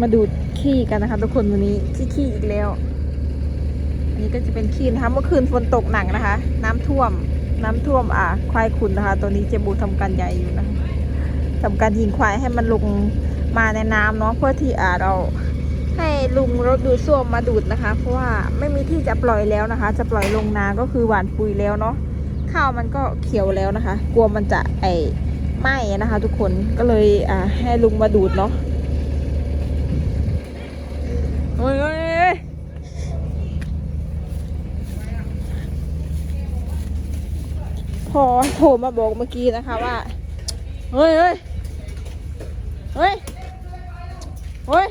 มาดูดขี้กันนะคะ ทุกคนวันนี้ขี้ขี้อีกแล้ว อันนี้ก็จะเป็นขี้นะคะ เมื่อคืนฝนตกหนักนะคะ น้ำท่วม น้ำท่วมอ่าควายขุนนะคะ ตัวนี้เจบูทำการใหญ่อยู่นะคะทำการยิงควายให้มันลงมาในน้ำเนาะเพื่อที่อ่าเราให้ลุงรถดูดซ่วมมาดูดนะคะ เพราะว่าไม่มีที่จะปล่อยแล้วนะคะ จะปล่อยลงนาก็คือหวานปุ๋ยแล้วเนาะข้าวมันก็เขียวแล้วนะคะ กลัวมันจะไอไหม้นะคะ ทุกคนก็เลยอ่าให้ลุงมาดูดเนาะ โอ้ยโอ้ยโอ้ยพอโทรมาบอกเมื่อกี้นะคะว่า เฮ้ยเฮ้ยเฮ้ยเฮ้ย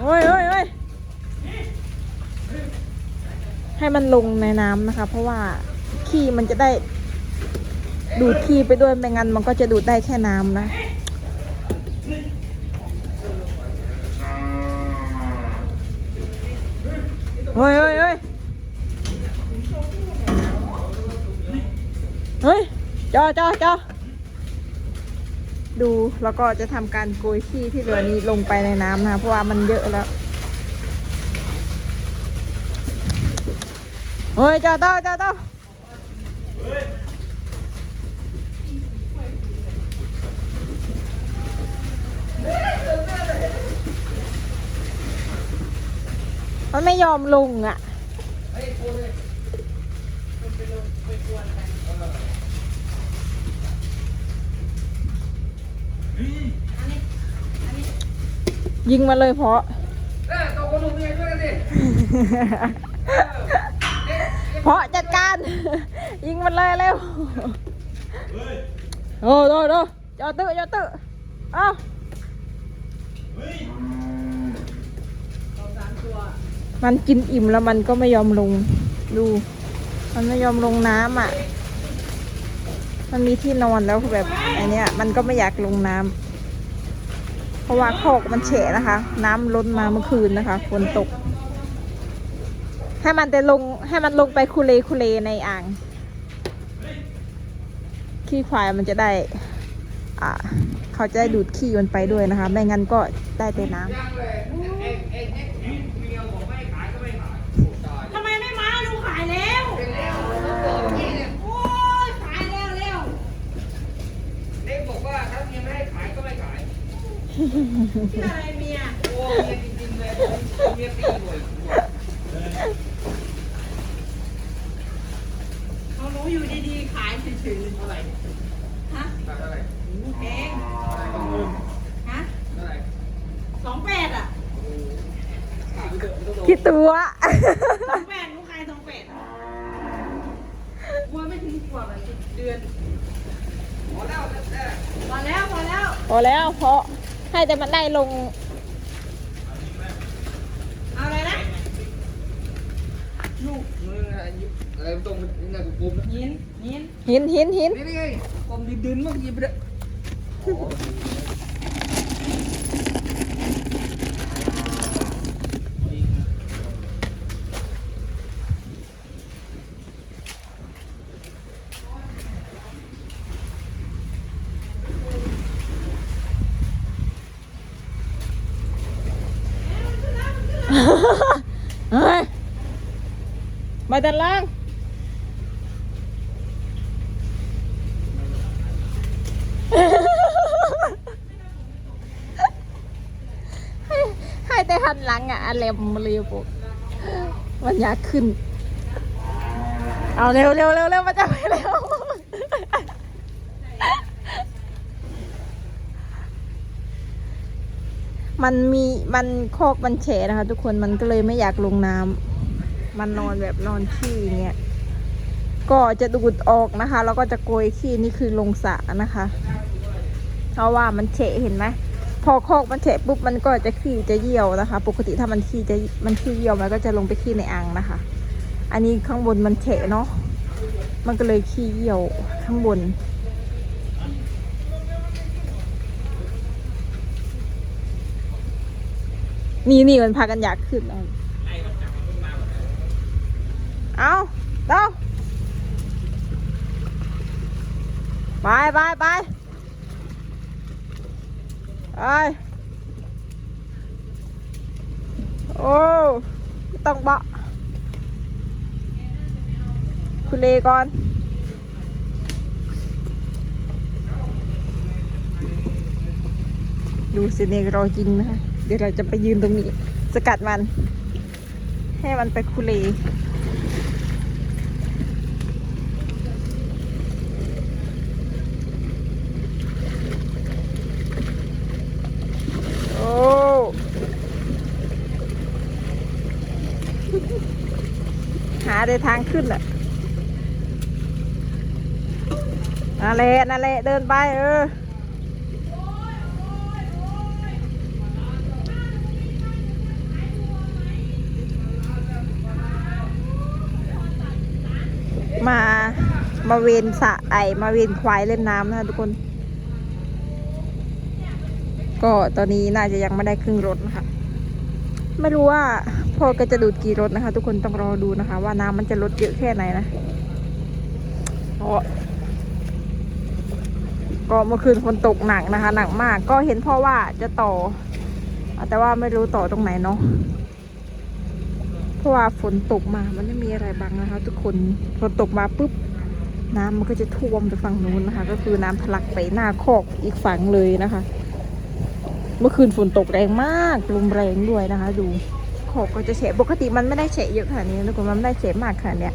โอ้ยโอ้ยโอ้ยให้มันลงในน้ำนะคะ เพราะว่าขี้มันจะได้ ดูดขี้ไปด้วยไม่งั้นมันก็จะดูดได้แค่น้ำนะ เฮ้ยเฮ้ยเฮ้ยเฮ้ยจ้าจ้าจ้าดูแล้วก็จะทำการโกยขี้ที่เหลือนี้ลงไปในน้ำนะคะเพราะว่ามันเยอะแล้วเฮ้ยจ้าต้าจอต่อ ไม่ยอมลงอะยิงมาเลยเพราะเออตัวคนลุงเมียด้วยกันดิเพราะจัดการ ยิงมันเลยเร็วโอ้โดโดจอตื้อจอตื้อเอ้ามั มันกินอิ่มแล้วมันก็ไม่ยอมลง ดู มันไม่ยอมลงน้ำอะ มันมีที่นอนแล้วแบบอันเนี้ย มันก็ไม่อยากลงน้ำเพราะว่าโคอกมันแฉะนะคะ น้ำล้นมาเมื่อคืนนะคะฝนตก ให้มันแต่ลงให้มันลงไปคุเลคุเลในอ่าง ขี้ควายมันจะได้ อ่า เขาจะได้ดูดขี้มันไปด้วยนะคะ ไม่งั้นก็ได้แต่น้ยังเลยเอ็งเอ็งเอ็งเมียบอกไม่ขายก็ไม่ขายตาย ทำไมไม่มาดูขายแล้ว เป็นแล้วบอกนี่เนี่ย โอ้ยขายแล้วเร็ว เด็กบอกว่าถ้าเมียไม่ให้ขายก็ไม่ขาย ชื่ออะไรเมียโอ้เมียจริงๆเลยเมียตีหน่วยเขารู้อยู่ดีๆขายเฉยเท่าไหร่ๆฮะเท่าไหร่แพงต้องเงินฮะเท่าไหร่สองแปดอะขายไปเถอะไม่ต้องโดนำขี้ตัวสองแปดลูกขายสองแปดกลัวไม่ถึงขวบอะสิบเดือนพอแล้วพอแล้วพอแล้วพอ ให้แต่มันได้ลง เอาอะไรนะลูกมึงอะไรตรงนี่นะกูกุมนะยินยินหินหินหินนี่นี่ไงกลมดินๆเมื่อกี้ไปเด้อ เฮ้ยมาด้านล่างให้ให้แต่หันหลังอะอะเลมมาเร็วปุ๊บมันยากขึ้น เอาเร็วเร็วเร็วเร็วมาจับไปเร็ว มันมีมันโคอกมันแฉะนะคะ ทุกคนมันก็เลยไม่อยากลงน้ำมันนอนแบบนอนขี้อย่างเงี้ยก็จะดูดออกนะคะ แล้วก็จะโกยขี้นี่คือลงสระนะคะ เพราะว่ามันเฉะเห็นไหมพอโคอกมันเฉะปุ๊บมันก็จะขี้จะเยี่ยวนะคะ ปกติถ้ามันขี้จะมันขี้เยี่ยวมันก็จะลงไปขี้ในอ่างนะคะ อันนี้ข้างบนมันเฉะเนาะมันก็เลยขี้เยี่ยวข้างบน นี่นี่มันพากันอยากขึ้นเอาเอาเด้าไปไปไปไปโอ้ต้องเบาะคุณเลก่อนดูสิเนกรอจริงนะคะ เดี๋ยวเราจะไปยืนตรงนี้ สกัดมัน ให้มันไปคุเลโอ้หาได้ทางขึ้นแหละนั่นแหละนั่นแหละเดินไปเออ มามาเวนสระไอมาเวนควายเล่นน้ำนะคะทุกคน ก็ตอนนี้น่าจะยังไม่ได้ครึ่งรถนะคะ ไม่รู้ว่าพ่อก็จะดูดกี่รถนะคะ ทุกคนต้องรอดูนะคะ ว่าน้ำมันจะลดเยอะแค่ไหนนะเพราะก็เมื่อคืนฝนตกหนักนะคะ หนักมาก ก็เห็นพ่อว่าจะต่อ แต่ว่าไม่รู้ต่อตรงไหนเนาะ เพราะว่าฝนตกมามันไม่มีอะไรบังนะคะ ทุกคนฝนตกมาปุ๊บน้ำมันก็จะท่วมไปฝั่งนู้นนะคะ ก็คือน้ำทะลักไปหน้าคอกอีกฝั่งเลยนะคะ เมื่อคืนฝนตกแรงมากลมแรงด้วยนะคะ ดูขอบก็จะเฉะปกติมันไม่ได้เฉะเยอะขนาดนี้นะทุกคนมันไม่ได้เฉะมากขนาดเนี้ย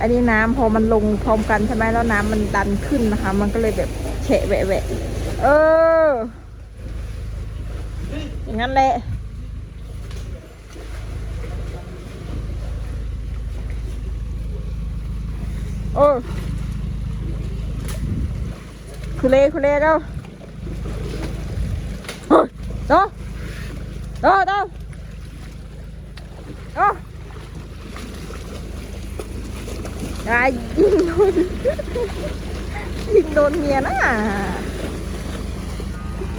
อันนี้น้ำพอมันลงพร้อมกันใช่ไหมแล้วน้ำมันดันขึ้นนะคะ มันก็เลยแบบเฉะแหวะแหวะเอออย่างนั้นแหละ โอ้คุเล่คุเล่เด้อเฮ้ยเด้อเด้อเด้อเด้ออย่ายิงโดนยิงโดนเมียนะ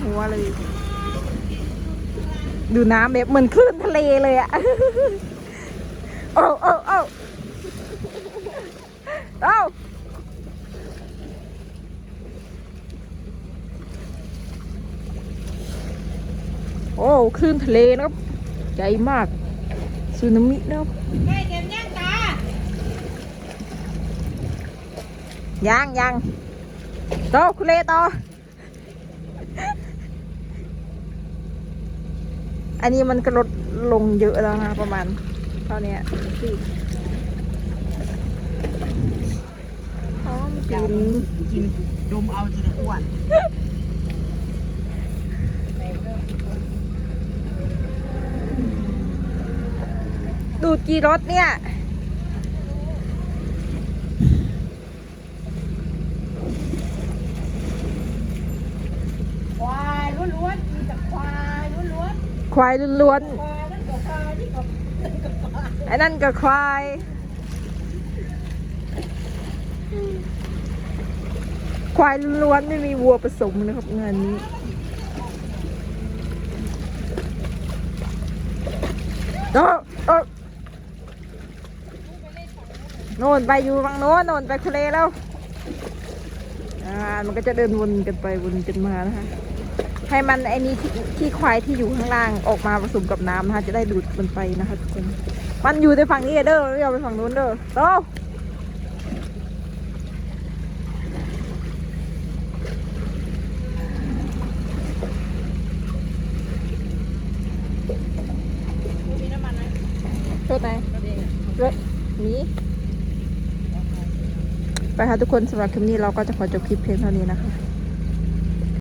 หัวเลยดูน้ำแบบเหมือนคลื่นทะเลเลยอะโอ้โอ้โอ้ โอ้โอ้คลื่นทะเลนะครับใหญ่มากสึนามินะครับแม่เก็บย่างตายังยังต่อคุณเลต่ออันนี้มันก็ลดลงเยอะแล้วนะประมาณเท่านี้ ที่หอมกลินกินดมเอาจะได้อ้วนดูดกี่รถเนี่ย ควายล้วนๆมีแต่ควายล้วนควายล้วนๆควายนั่นกับควายนี่กับๆไอ้นั่นก็ควาย ควายล้วนไม่มีวัวผสมนะครับงานนี้ โอ้โอ้โน่นไปอยู่ฝั่งโน้นโน่นไปทะเลแล้ว อ่า มันก็จะเดินวนกันไปวนกันมานะคะ ให้มันไอ้นี้ที่ที่ควายที่อยู่ข้างล่างออกมาผสมกับน้ำนะคะ จะได้ดูดมันไปนะคะทุกคน มันอยู่ในฝั่งนี้เด้อไม่เอาไปฝั่งนู้นเด้อโตโทษไหนรถนี้ ไปค่ะทุกคนสำหรับคลิปนี้เราก็จะขอจบคลิปเพียงเท่านี้นะคะ